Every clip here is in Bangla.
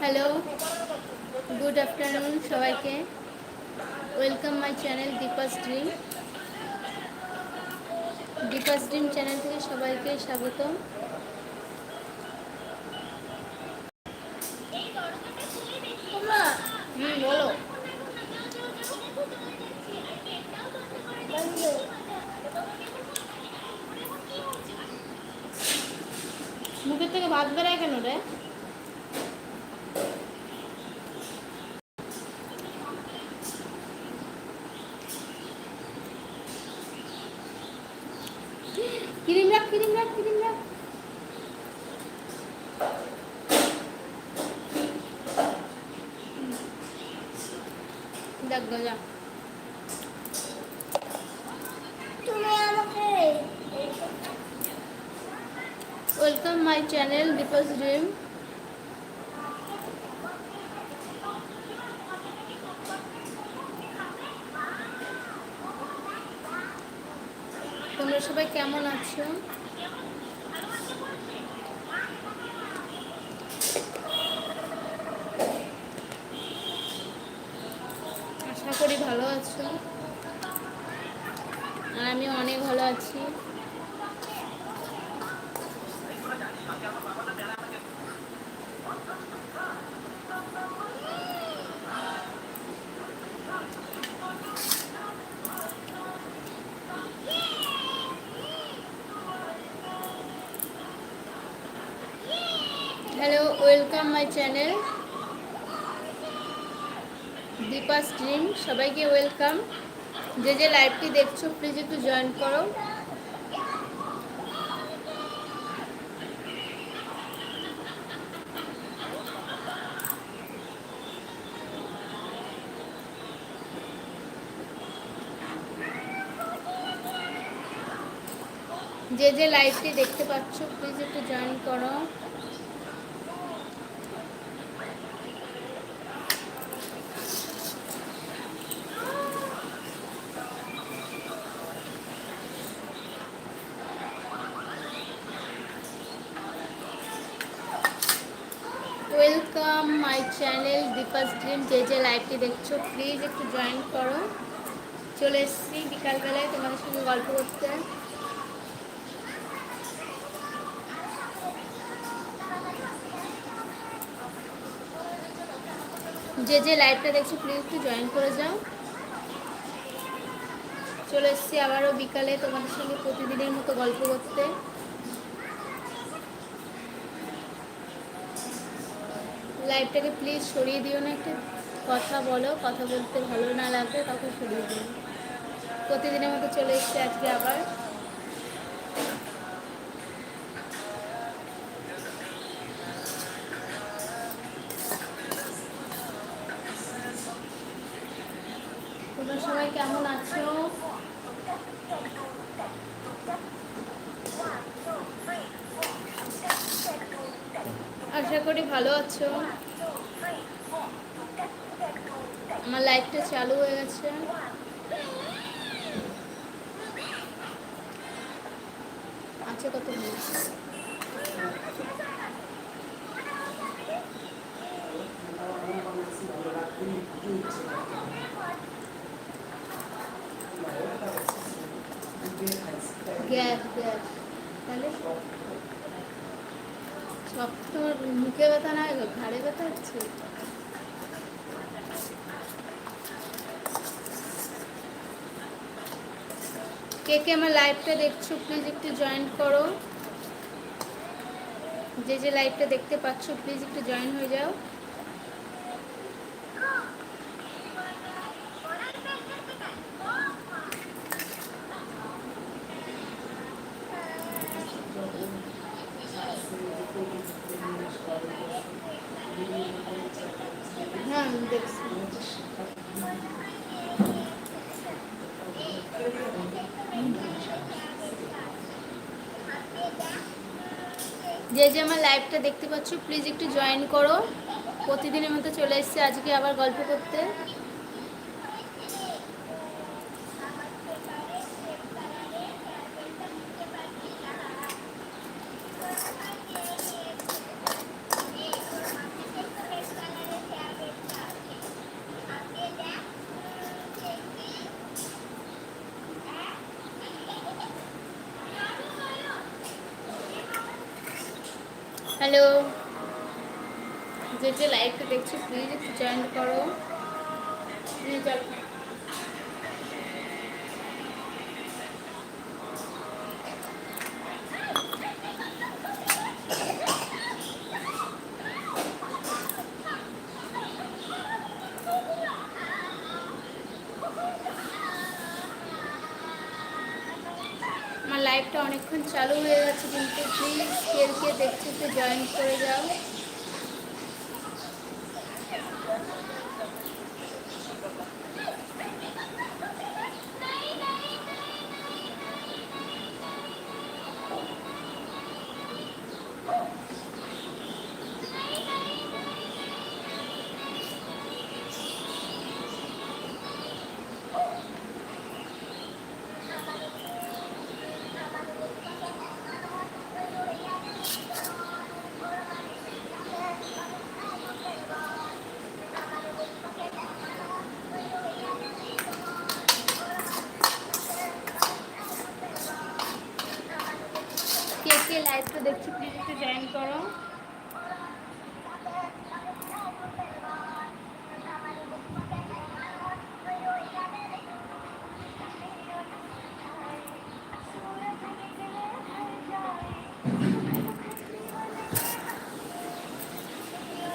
হ্যালো গুড আফটারনুন সবাইকে। Welcome my channel Dipa's dream Dipa's dream channel থেকে সবাইকে স্বাগত হুম বলো মুখের থেকে ভাত বেড়ায় কেন রে ক্রিম রাখ ক্রিম রাখ দেখ গজা তুমি আমাকে welcome my channel Dipa's dream তোমরা সবাই কেমন আছো? Welcome my channel Dipa dream সবাইকে ওয়েলকাম যে যে লাইভটি দেখছ প্লিজ একটু জয়েন করো। যে যে লাইভটি দেখতে পাচ্ছ প্লিজ একটু জয়েন করো ওয়েলকাম মাই ড্রিম যে যে লাইভটি দেখছ প্লিজ একটু জয়েন করো। চলে এসেছি বিকালবেলায় তোমাদের সঙ্গে গল্প করতে। যে যে লাইভটা দেখছ প্লিজ একটু জয়েন করে যাও। চলে এসেছি আবারও বিকালে তোমাদের সঙ্গে প্রতিদিনের মতো গল্প করতে। লাইভটাকে প্লিজ সরিয়ে দিও না একটু। কথা বলো, কথা বলতে ভালো না লাগবে তখন সরিয়ে দিও। প্রতিদিনের মতো চলে এসছে আজকে আবার তোমরা সবাই কেমন আছো আশা করি ভালো আছো আমার লাইটটা চালু হয়ে গেছে আছে কত মিনিট গ্যাস গ্যাস তাহলে সব মুখে ব্যথা না ব্যথা কে কে আমার লাইভটা দেখছ প্লিজ একটু জয়েন করো। যে যে লাইভটা দেখতে পাচ্ছ প্লিজ একটু জয়েন হয়ে যাও। হ্যাঁ দেখছি। যে যে আমার লাইভটা দেখতে পাচ্ছ প্লিজ একটু জয়েন করো। প্রতিদিনের মতো চলে এসছে, আজকে আবার গল্প করতে। হ্যালো। যে যে লাইভটা দেখছ প্লিজ একটু জয়েন করো নিয়ে চল। আমার লাইভটা অনেকক্ষণ চালু হয়ে গেছে কিন্তু প্লিজ কে কে দেখছ একটু জয়েন করে যাও দেখছ প্লিজ একটু জয়েন করো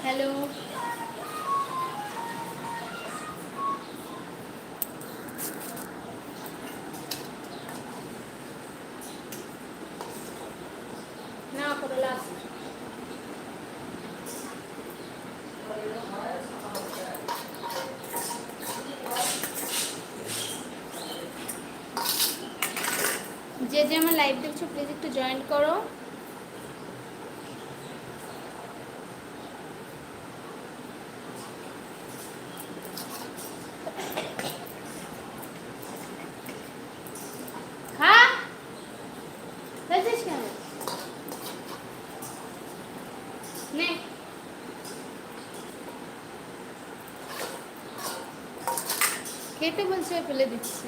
হ্যালো না করে লাস্ট যে যে দেখছ প্লিজ একটু জয়েন করো। খেতে বলছে ফেলে দিচ্ছে।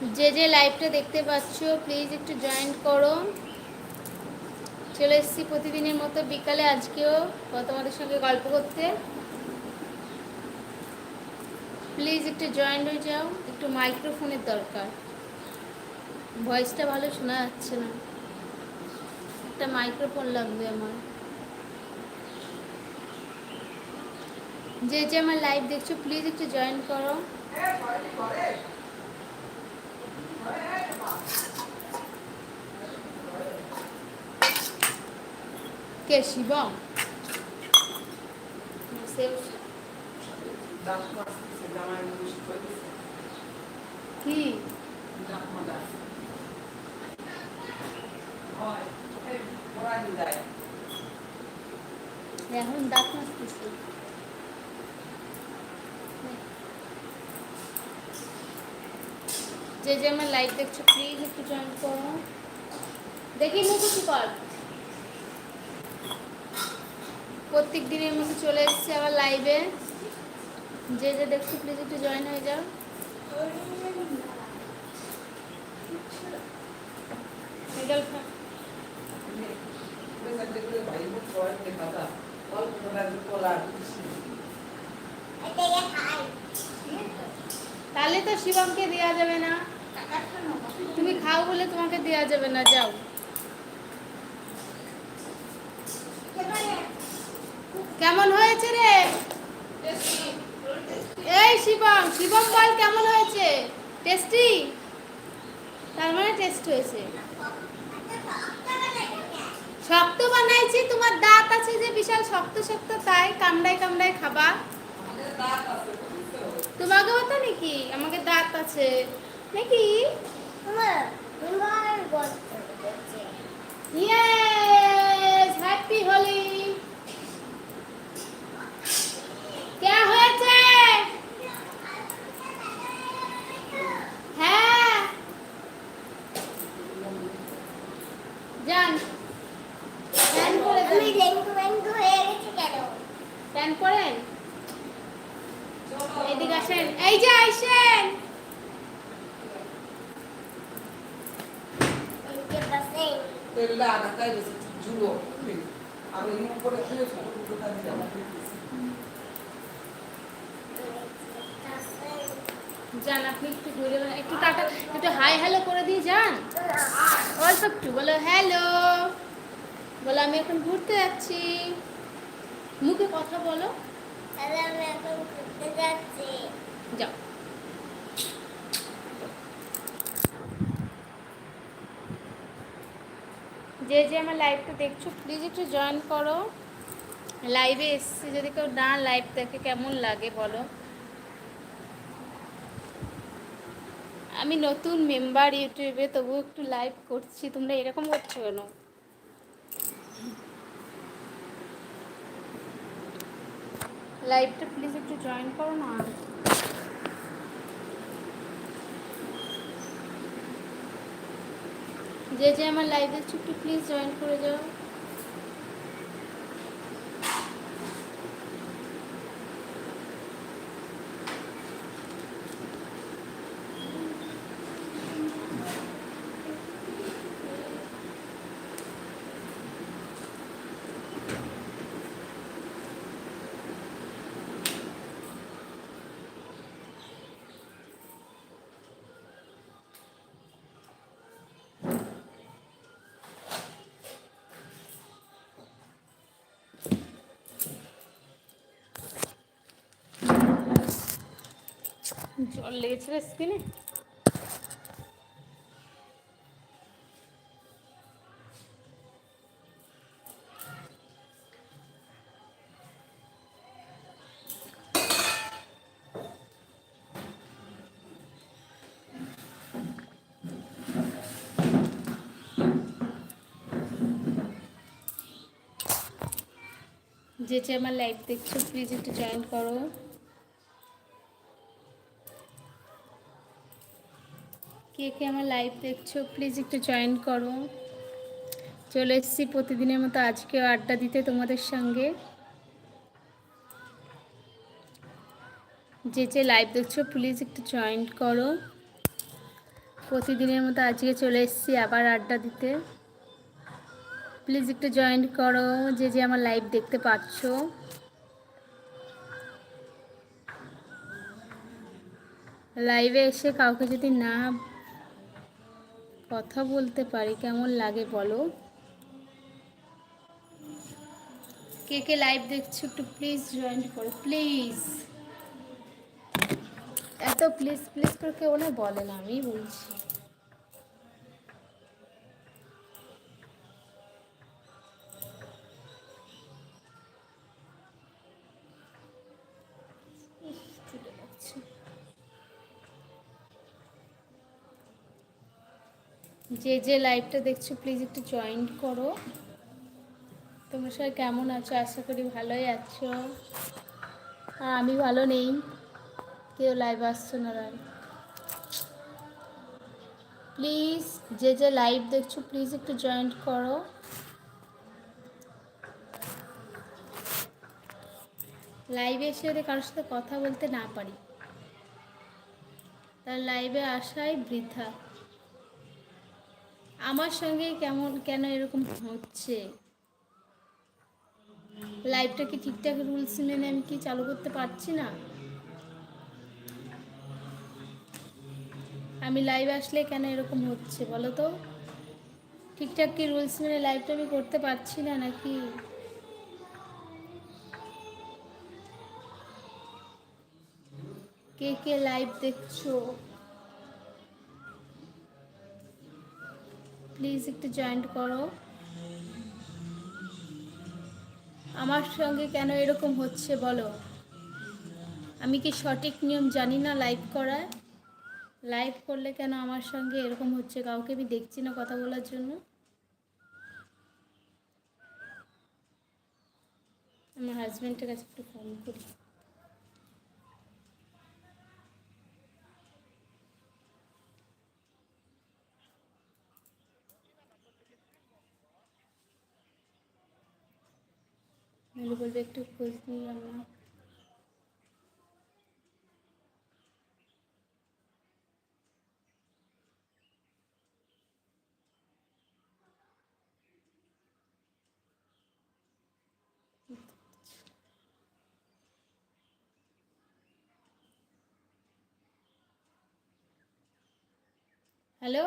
যে যে লাইভটা দেখতে পাচ্ছ প্লিজ একটু জয়েন করো। চলে এসেছি প্রতিদিনের মতো বিকালে, আজকেও তোমাদের সঙ্গে গল্প করতে। প্লিজ একটু জয়েন হয়ে যাও, একটু মাইক্রোফোনের দরকার। ভয়েসটা ভালো শোনা যাচ্ছে না। একটা মাইক্রোফোন লাগবে আমার। যে যে আমার লাইভ দেখছ প্লিজ একটু জয়েন করো। কে? শিবম কি? এখন দাঁত মাজতেছি যে যে আমার লাইভ দেখছ প্লিজ একটু জয়েন করো। দেখি মুখ কর। প্রত্যেক দিনের মতো চলে এসেছে আবার লাইভে যে যে দেখছ প্লিজ একটু জয়েন হয়ে যাও। তাহলে তো শিবমকে দেওয়া যাবে না। তুমি খাও বলে তোমাকে দেওয়া যাবে না যাও। কেমন হয়েছে রে? এই শিবম শিবম বল কেমন হয়েছে? টেস্টি তার মানে টেস্ট হয়েছে। শক্ত বানাইছি তোমার দাঁত আছে যে বিশাল শক্ত শক্ত তাই কামড়ায় কামড়ায় খাবা। তোমাকে হতো নাকি? আমাকে দাঁত আছে। নাকি? ইয়েস হ্যাপি হোলি क्या হয়েছে হ্যাঁ যান ফ্যান করে দেন ফ্যান করেন এদিকে আসেন এই যে আইসেন Pela, na cabeça. জুড়ো আমি এই উপরে খুলে ফটো দুটো কাজে যাব যান আপনি একটু ঘুরে বেড়ান। একটু টাটা একটু হাই হ্যালো করে দিয়ে যান অল্প একটু বলো হ্যালো বলো আমি এখন ঘুরতে যাচ্ছি। মুখে কথা বলো। তাহলে আমি এখন ঘুরতে যাচ্ছি। যাও। যে যে আমার লাইভটা দেখছ প্লিজ একটু জয়েন করো। লাইভে এসছে যদি কেউ না লাইভ দেখে কেমন লাগে বলো। আমি নতুন মেম্বার ইউটিউবে তবু একটু লাইভ করছি তোমরা এরকম করছ কেন? লাইভটা প্লিজ একটু জয়েন করো না। যে যে আমার লাইভ একটু প্লিজ জয়েন করে যাও। জল লেগেছিল স্কিনে। যে যে আমার লাইভ দেখছ প্লিজ একটু জয়েন করো। কে কে আমার লাইভ দেখছ প্লিজ একটু জয়েন করো। চলে এসেছি প্রতিদিনের মতো আজকেও আড্ডা দিতে তোমাদের সঙ্গে। যে যে লাইভ দেখছ প্লিজ একটু জয়েন করো। প্রতিদিনের মতো আজকে চলে এসেছি আবার আড্ডা দিতে। প্লিজ একটু জয়েন করো, যে যে আমার লাইভ দেখতে পাচ্ছ। লাইভে এসে কাউকে যদি না কথা বলতে পারি, কেমন লাগে বলো? কে কে লাইভ দেখছ একটু প্লিজ জয়েন করো প্লিজ এত প্লিজ প্লিজ করে কেউ না বলে না, আমি বলছি। যে যে লাইভটা দেখছ প্লিজ একটু জয়েন করো। তোমরা সবাই কেমন আছো? আশা করি ভালোই আছো। আর আমি ভালো নেই। কেউ লাইভ আসছো না আর। প্লিজ যে যে লাইভ দেখছ প্লিজ একটু জয়েন করো। লাইভে এসে যদি কারোর সাথে কথা বলতে না পারি তার লাইভে আসাই বৃথা। আমার সঙ্গে কেমন, কেন এরকম হচ্ছে? লাইভটা কি ঠিকঠাক রুলস মেনে আমি কি চালু করতে পারছি না? আমি লাইভ আসলে কেন এরকম হচ্ছে বলো তো? ঠিকঠাক কি রুলস মেনে লাইভটা আমি করতে পারছি না নাকি? কে কে লাইভ দেখছ? প্লিজ একটু জয়েন্ট করো। আমার সঙ্গে কেন এরকম হচ্ছে বলো? আমি কি সঠিক নিয়ম জানি না লাইভ করার? লাইভ করলে কেন আমার সঙ্গে এরকম হচ্ছে? কাউকে আমি দেখছি না কথা বলার জন্য। আমার হাজব্যান্ডের কাছে একটু ফোন করি। নাহলে বলবে একটু খোঁজ নিলাম না হ্যালো?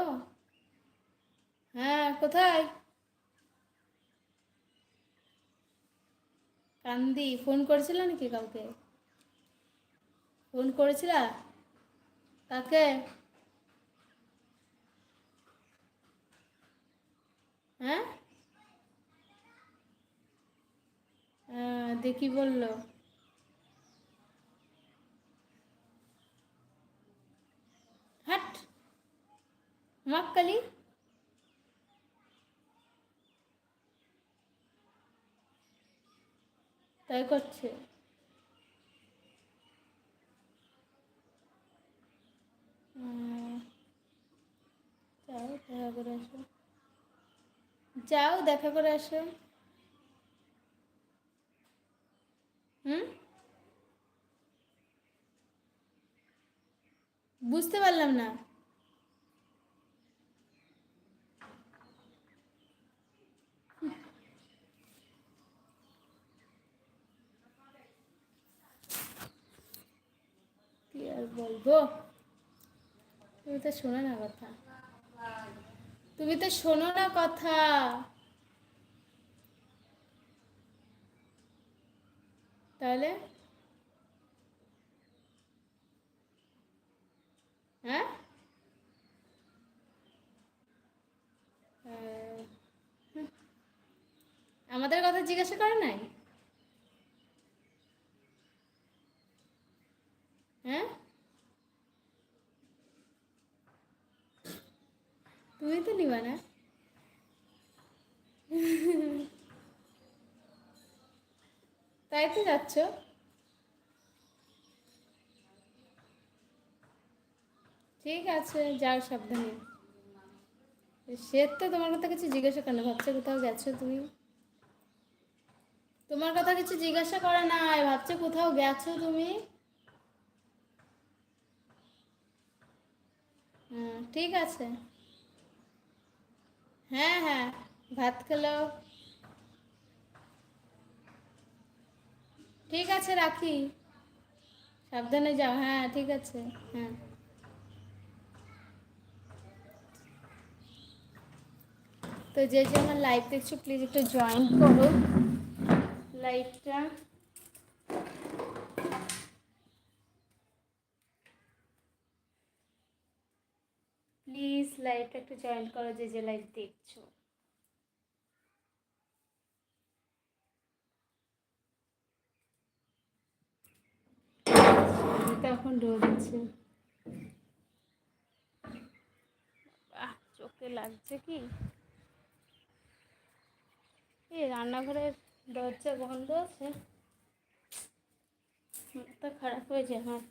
হ্যাঁ কোথায়? কান্দি ফোন করেছিল নাকি কাউকে? ফোন করেছিলা? কাকে? হ্যাঁ? দেখি বলল। হাট মক্কালি তাই করছে। যাও দেখা করে আসো। যাও দেখা করে আসো। হুম? বুঝতে পারলাম না কি আর বলব? তুমি তো শোনো না কথা। তুমি তো শোনো না কথা। তাহলে? হ্যাঁ? আমাদের কথা জিজ্ঞাসা করে নাই? হ্যাঁ? তুমি তো নিবা না। তাই তো যাচ্ছ? ঠিক আছে, যাও সাবধানে। সে তো তোমার কথা কিছু জিজ্ঞাসা করে না, ভাবছে কোথাও গেছো তুমি? তোমার কথা কিছু জিজ্ঞাসা করে নাই ভাবছে কোথাও গেছো তুমি? ঠিক আছে। হ্যাঁ হ্যাঁ ভাত খেলো। ঠিক আছে, রাখি। সাবধানে যাও। হ্যাঁ ঠিক আছে হ্যাঁ। তো যে যে আমার লাইভ দেখছ প্লিজ একটু জয়েন করো। লাইভটা প্লিজ লাইভটা একটু জয়েন করো যে যে লাইভ দেখছ। এখন ঢুকছে চোখে লাগছে কি? এই রান্নাঘরের দরজা বন্ধ আছে। মুখটা খারাপ হয়েছে আমার।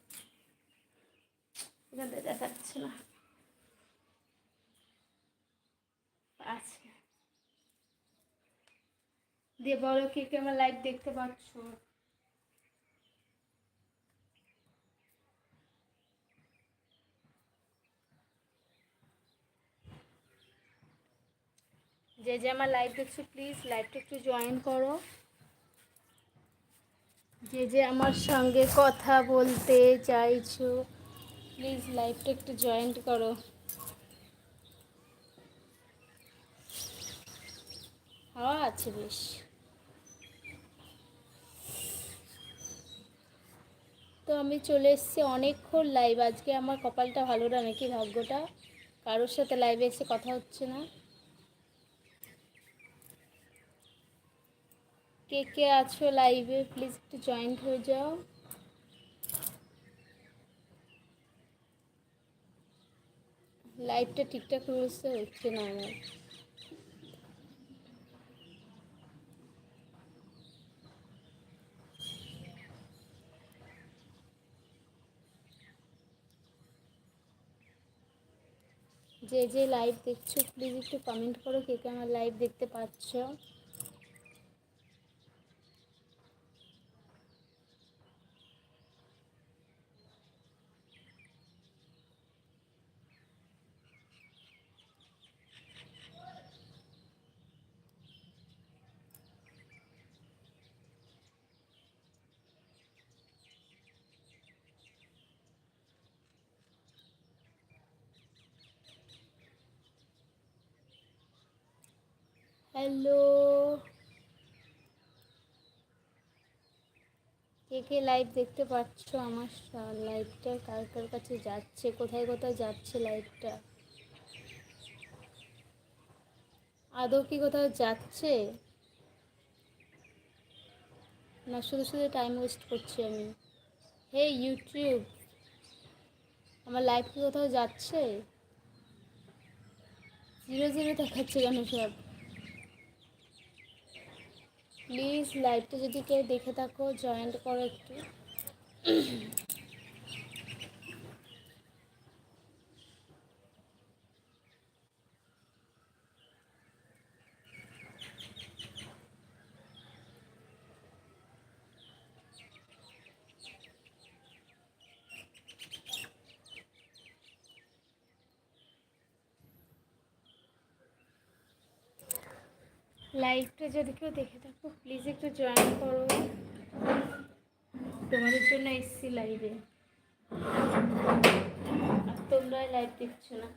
দেখাচ্ছে না। আছে দিয়ে বলো কে কে আমার লাইভ দেখতে পাচ্ছ? যে যে আমার লাইভ দেখছ প্লিজ লাইভটা একটু জয়েন করো। যে যে আমার সঙ্গে কথা বলতে চাইছো প্লিজ লাইভটা একটু জয়েন করো। হাওয়া আছে বেশ। তো আমি চলে এসেছি অনেকক্ষণ লাইভ আজকে আমার কপালটা ভালো না, নাকি ভাগ্যটা? কারোর সাথে লাইভে এসে কথা হচ্ছে না। কে কে আছো লাইভে প্লিজ একটু জয়েন্ট হয়ে যাও। লাইভটা ঠিকঠাক রয়েছে হচ্ছে না আমার। যে যে লাইভ দেখছ প্লিজ একটু কমেন্ট করো কে কে আমার লাইভ দেখতে পাচ্ছ। হ্যালো। কে কে লাইভ দেখতে পাচ্ছ? আমার লাইভটা কার কার কাছে যাচ্ছে? কোথায় কোথায় যাচ্ছে লাইভটা আদৌ কি কোথাও যাচ্ছে? না, শুধু শুধু টাইম ওয়েস্ট করছি আমি। হে ইউটিউব আমার লাইভ কি কোথাও যাচ্ছে? জিরো জিরো দেখাচ্ছে কেন সব? প্লিজ লাইভটা যদি কেউ দেখে থাকো জয়েন্ট করো একটু। লাইভটা যদি কেউ দেখে থাকো প্লিজ একটু জয়েন করো। তোমাদের জন্য এসছি লাইভে আর তোমরা লাইভ দেখছ না।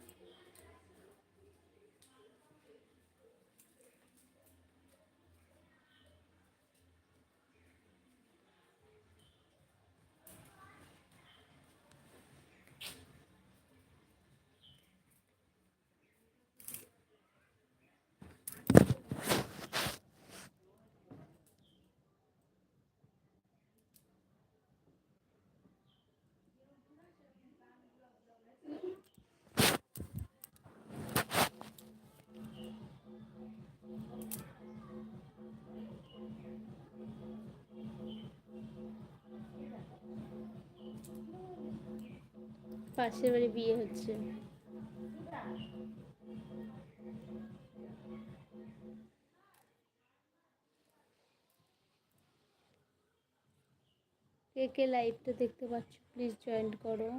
পাশের বাড়ি বিয়ে হচ্ছে। কে কে লাইভটা দেখতে পাচ্ছ? প্লিজ জয়েন করো।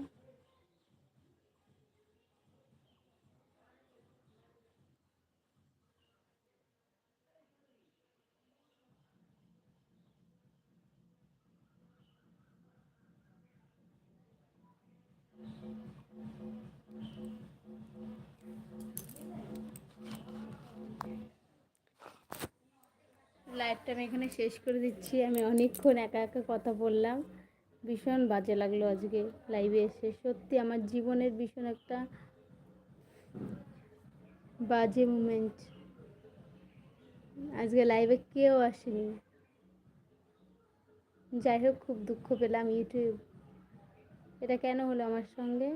লাইভটা আমি এখানে শেষ করে দিচ্ছি। আমি অনেকক্ষণ একা একা কথা বললাম। ভীষণ বাজে লাগল আজকে লাইভে এসে। সত্যি আমার জীবনের ভীষণ একটা বাজে মুমেন্ট আজকে লাইভে কেউ আসেনি। যাই হোক, খুব দুঃখ পেলাম ইউটিউব এটা কেন হলো আমার সঙ্গে?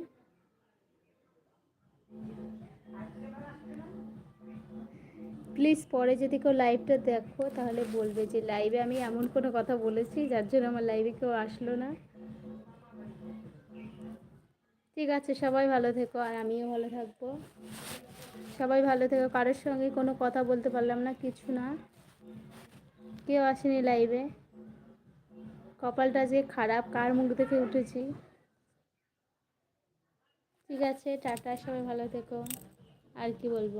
প্লিজ পরে যদি কেউ লাইভটা দেখো, তাহলে বলবে যে লাইভে আমি এমন কোনো কথা বলেছি, যার জন্য আমার লাইভে কেউ আসলো না। ঠিক আছে, সবাই ভালো থেকো, আর আমিও ভালো থাকব। সবাই ভালো থেকো, কারোর সঙ্গে কোনো কথা বলতে পারলাম না, কিছু না। কেউ আসেনি লাইভে কপালটা যে খারাপ, কার মুখ থেকে উঠেছি। ঠিক আছে, টাটা, সবাই ভালো থেকো। আর কি বলব?